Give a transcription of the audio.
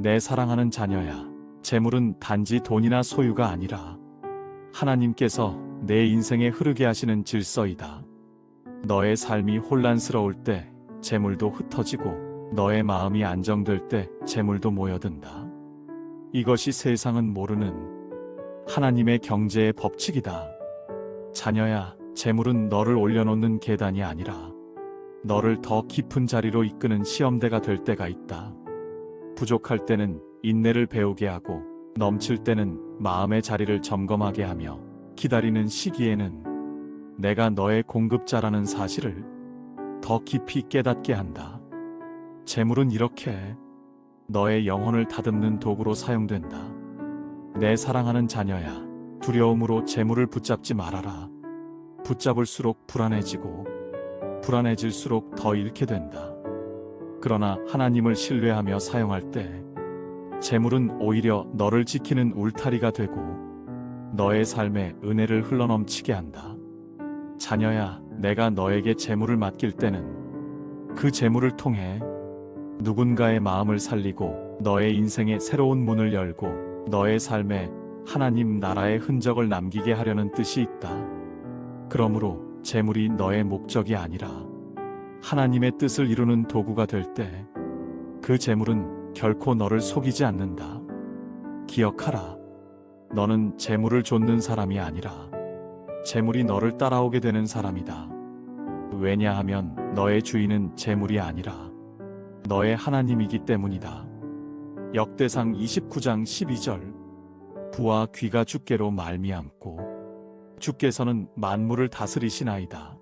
내 사랑하는 자녀야, 재물은 단지 돈이나 소유가 아니라 하나님께서 내 인생에 흐르게 하시는 질서이다. 너의 삶이 혼란스러울 때 재물도 흩어지고 너의 마음이 안정될 때 재물도 모여든다. 이것이 세상은 모르는 하나님의 경제의 법칙이다. 자녀야, 재물은 너를 올려놓는 계단이 아니라 너를 더 깊은 자리로 이끄는 시험대가 될 때가 있다. 부족할 때는 인내를 배우게 하고 넘칠 때는 마음의 자리를 점검하게 하며 기다리는 시기에는 내가 너의 공급자라는 사실을 더 깊이 깨닫게 한다. 재물은 이렇게 너의 영혼을 다듬는 도구로 사용된다. 내 사랑하는 자녀야, 두려움으로 재물을 붙잡지 말아라. 붙잡을수록 불안해지고 불안해질수록 더 잃게 된다. 그러나 하나님을 신뢰하며 사용할 때 재물은 오히려 너를 지키는 울타리가 되고 너의 삶에 은혜를 흘러넘치게 한다. 자녀야, 내가 너에게 재물을 맡길 때는 그 재물을 통해 누군가의 마음을 살리고 너의 인생에 새로운 문을 열고 너의 삶에 하나님 나라의 흔적을 남기게 하려는 뜻이 있다. 그러므로 재물이 너의 목적이 아니라 하나님의 뜻을 이루는 도구가 될 때 그 재물은 결코 너를 속이지 않는다. 기억하라. 너는 재물을 좇는 사람이 아니라 재물이 너를 따라오게 되는 사람이다. 왜냐하면 너의 주인은 재물이 아니라 너의 하나님이기 때문이다. 역대상 29장 12절 부와 귀가 주께로 말미암고 주께서는 만물을 다스리시나이다.